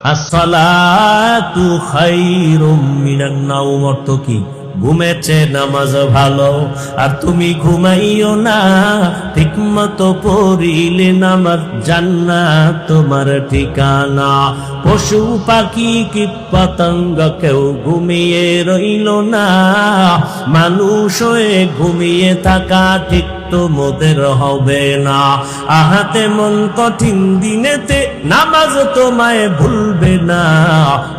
আসসালাতু খাইরুম মিনান নাওম অর্থ কি? চেয়ে নামাজ ভালো। আর তুমি ঘুমাইও না, ঠিক মতো পড়িলে নামাজ জান্নাত তোমার ঠিকানা। পশু পাখি কীট পতঙ্গ, কেউ ঘুমিয়ে রইল না। মানুষ হয়ে ঘুমিয়ে থাকা ঠিক তোমাদের হবে না। আহাতে মন কঠিন দিনেতে নামাজ তোমায় ভুলবে না।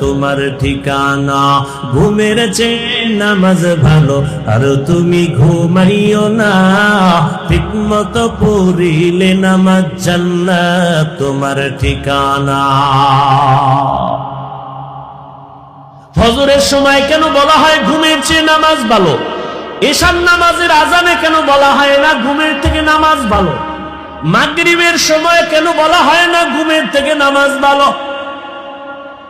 তোমার ঠিকানা। ঘুমের চেয়ে নামাজ ভালো, আর তুমি ঘুমাইও না। ঠিক মতো পড়িলে নামাজ জান্নাত তোমার ঠিকানা। ফজরের সময় কেন বলা হয় ঘুমের চেয়ে নামাজ ভালো? এশার নামাজের আজানে কেন বলা হয় না ঘুমের থেকে নামাজ ভালো? মাগরিবের সময় কেন বলা হয় না ঘুমের থেকে নামাজ ভালো?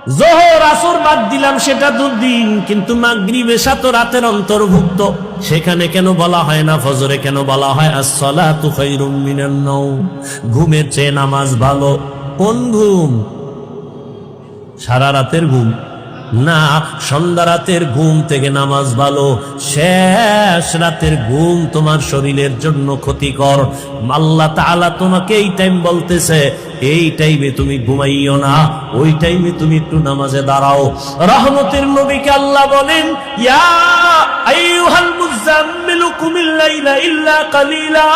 জোহর আসর বাদ দিলাম, সেটা দুদিন, কিন্তু মাগরিব এসা তো রাতের অন্তর্ভুক্ত। সেখানে কেন বলা হয় না, ফজরে কেন বলা হয় আসলা খায়রুম মিনান নৌ ঘুমের চেয়ে নামাজ ভালো। কোন ঘুম? সারা রাতের ঘুম। না, সন্ধ্যা রাতের ঘুম থেকে নামাজ ভালো, শেষ রাতের ঘুম তোমার শরীরের জন্য ক্ষতিকর। আল্লাহ তাআলা তোমাকে এই টাইম বলতেছে, এই টাইমে তুমি ঘুমাইও না, ওই টাইমে তুমি একটু নামাজে দাঁড়াও। রহমতের নবীকে আল্লাহ বলেন, ইয়া ইল্লা কালিলা।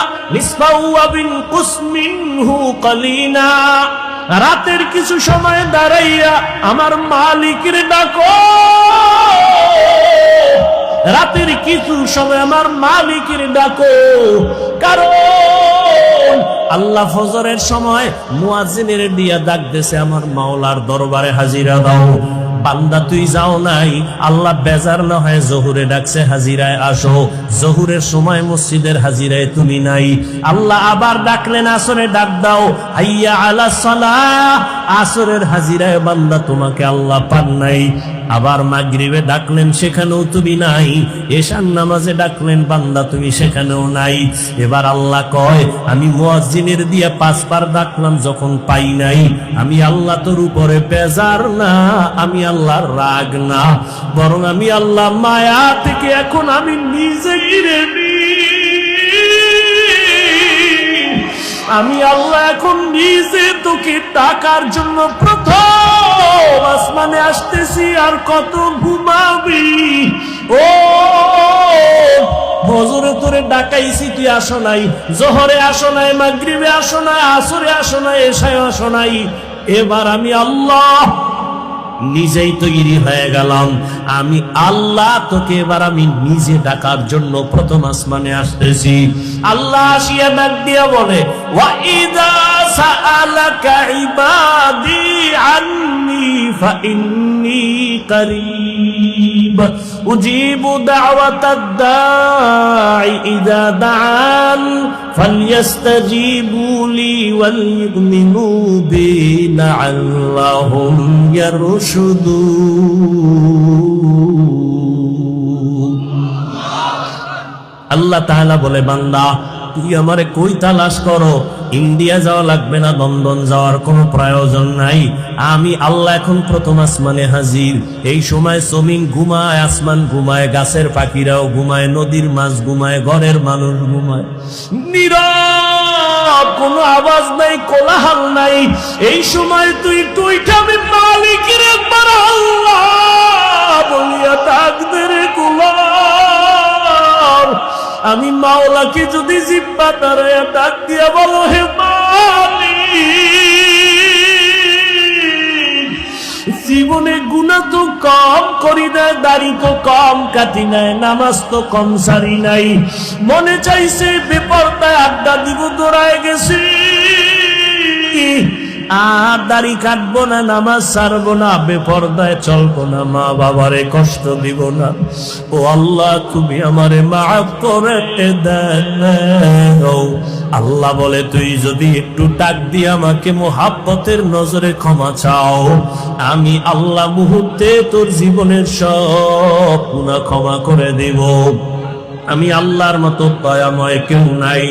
রাতের কিছু সময় দাঁড়াইয়া আমার মালিকের ডাকো। রাতের কিছু সময় আমার মালিকের ডাকো। কারণ আল্লাহ ফজরের সময় মুয়াজিনের দিয়া ডাক দেশে আমার মাওলার দরবারে হাজিরা দাও। বান্দা তুই যাও নাই। আল্লাহ বেজার না হয় জহুরে ডাকছে, হাজিরায় আসো। জহুরের সময় মসজিদের হাজিরায় তুমি নাই। আল্লাহ আবার ডাকলেন, আসরে ডাক দাও। আইয়া আলা সালাহ। আসরের হাজিরায় বান্দা তোমাকে আল্লাহ পান নাই। আবার মাগরিবে ডাকলেন, সেখানেও তুমি নাই। এশান নামাজে ডাকলেন, বান্দা, তুমি সেখানেও নাই। এবার আল্লাহ কয়, আমি মুয়াজ্জিনের দিয়ে পাঁচবার ডাকলাম, যখন পাই নাই। আমি আল্লাহ তোর উপরে বেজার না, আমি আল্লাহর রাগ না। বরং আমি আল্লাহ মায়া থেকে এখন আমি নিজেই রেডি। আমি আল্লাহ এখন নিজে তোকে টাকার জন্য প্রথম আসমানে আসতেছি, আর কত ঘুমাবি? ও বজরে তোরে ডাকাইছি, তুই আসো নাই। জহরে আসো নাই, মাগরিবে আসো নাই, আসরে আসো নাই এসায় আসো নাই। এবার আমি আল্লাহ নিজেই তৈরি হয়ে গেলাম আমি আল্লাহ তোকে এবার আমি নিজে ডাকার জন্য প্রথম আসমানে আসতেছি আল্লাহ আসিয়া ডাক দিয়া বলে ওয়াইদা সাআলাকা ইবাদি আন্নি ফাইন্নি করিব উজিবু দাওয়াতাদ দাঈ ইযা দাআন فليستجيبوا لي وليؤمنوا بي لعلهم يرشدون আল্লাহ তাআলা বলে বান্দা তুই আমারে কই তালাশ করো ইন্ডিয়া যাওয়া লাগবে না লন্ডন যাওয়ার কোনো প্রয়োজন নাই আমি আল্লাহ এখন প্রথম আসমানে হাজির এই সময় জমিন ঘুমায় আসমান ঘুমায় গাছের পাখিরাও ঘুমায় নদীর মাছ ঘুমায় ঘরের মানুষ ঘুমায় নীরব কোনো আওয়াজ নাই, কোলাহল নাই। এই সময় তুই তুইটা আমি মালিকের একবার আল্লাহ বলিয়া তাকদের গুলাম। আমি মাওলাকে যদি জিব্বা দাঁড়ায় ডাক দিয়া বলো, হে মালিক জীবনে গুণা তো কম করি না, দাড়ি তো কম কাটি নাই নামাজ তো কম, সারি নাই। মনে চাইছে বেপরদায় আড্ডা দিব, দৌড়ায় গেছি। আর দাড়ি কাটবো না, নামাজ সারবো না, বেপর্দায় চলবো না, মা বাবারে কষ্ট দিব না। ও আল্লাহ, তুমি আমারে মাফ করে দাও আল্লাহ বলে, তুই যদি একটু ডাক দিয়ে আমাকে মোহাব্বতের নজরে ক্ষমা চাও, আমি আল্লাহ মুহূর্তে তোর জীবনের সব গুনাহ ক্ষমা করে দেব। আমি আল্লাহর মতো দয়াময় কেউ নাই,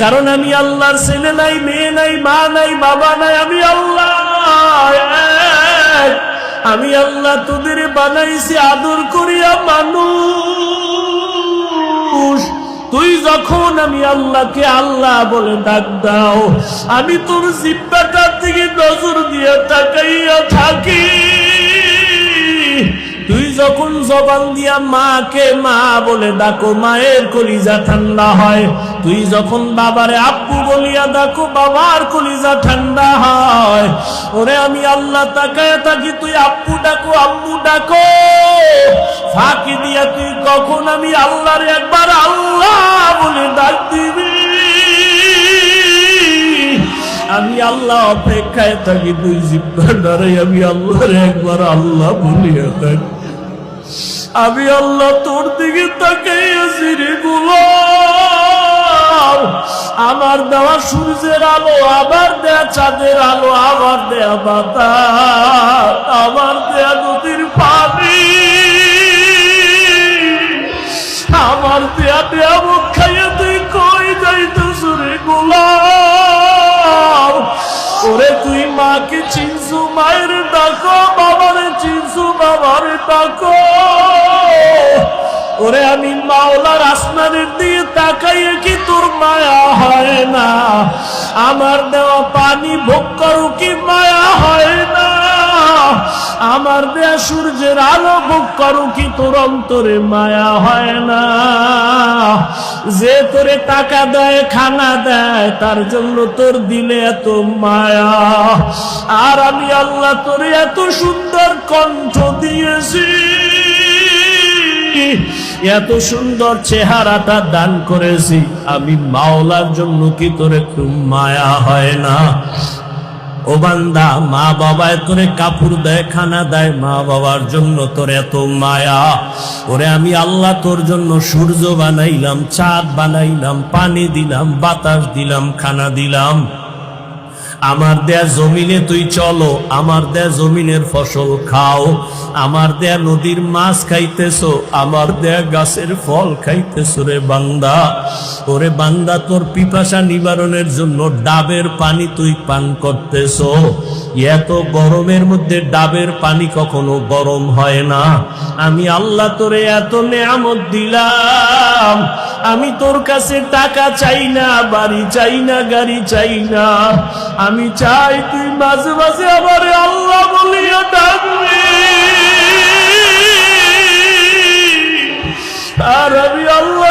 কারণ আমি আল্লাহর ছেলে নাই, মেয়ে নাই, মা নাই, বাবা নাই, আমি আল্লাহ আমি আল্লাহ তোদের বানাইছি আদর করিয়া মানুষ। তুই যখন আমি আল্লাহকে আল্লাহ বলে ডাক দাও, আমি তোর জিব্বাটার দিকে নজর দিয়ে তাকাইয়া থাকি। তুই যখন জবান দিয়া মাকে মা বলে ডাকো, মায়ের কলিজা ঠান্ডা হয়। তুই যখন বাবারে আব্বু বলিয়া ডাকো, বাবার কলিজা ঠান্ডা হয়। ওরে আমি আল্লাহ তাকায় থাকি, তুই আব্বু ডাকো আব্বু ডাকো। ফাঁকি দিয়া তুই কখন আমি আল্লাহর একবার আল্লাহ বলে ডাক দিবি। আমি আল্লাহ অপেক্ষায় থাকি, দুই জিব্বার দ্বারাই আমি আল্লাহর একবার আল্লাহ বলিয়া থাকি আমি আল্লাহ তোর দিকে গোলাম আমার দেওয়া সূর্যের আলো আবার দেয়া চাঁদের আলো, আবার দেয়া বাতাস আমার দেয়া নদীর পানি। মায়ের ডাকো, বাবার চিনসু বাবার ডাকো। ওরে আমি মাওলার আসমানের দিয়ে তাকাইয়ে কি তোর মায়া হয় না? আমার দেওয়া পানি ভোগ করো কি মায়া হয় না? আমার দেয়া সূর্যের আলো ভোগ করো কি তোর অন্তরে মায়া হয় না। যে তোরে টাকা দেয়, খানা দেয়, তার জন্য তোর দিলে এত মায়া। আর আমি আল্লাহ তোরে এত সুন্দর কণ্ঠ দিয়েছি, এত সুন্দর চেহারাটা দান করেছি। আমি মাওলার জন্য কি তোর একটু মায়া হয় না? ও বান্দা, মা বাবায় তোরে কাপড় দেয়, খানা দেয়, মা বাবার জন্য তোর এত মায়া। ওরে আমি আল্লাহ তোর জন্য সূর্য বানাইলাম, চাঁদ বানাইলাম, পানি দিলাম, বাতাস দিলাম, খানা দিলাম। আমার দেয়া জমিনে তুই চলো, আমার দেয়া জমিনের ফসল খাও। আমার দেয়া নদীর মাছ খাইতেছো, আমার দেয়া গাছের ফল খাইতেছো রে বান্দা। ওরে বান্দা, তোর পিপাসা নিবারণের জন্য ডাবের পানি তুই পান করতেছো। এত গরমের মধ্যে ডাবের পানি কখনো গরম হয় না। আমি আল্লাহ তোরে এত নেয়ামত দিলাম। আমি তোর কাছে টাকা চাই না, বাড়ি চাই না, গাড়ি চাই না। আমি চাই তুই মাঝে মাঝে আমার আল্লাহ বলিয়া ডাকবি। আর আমি আল্লাহ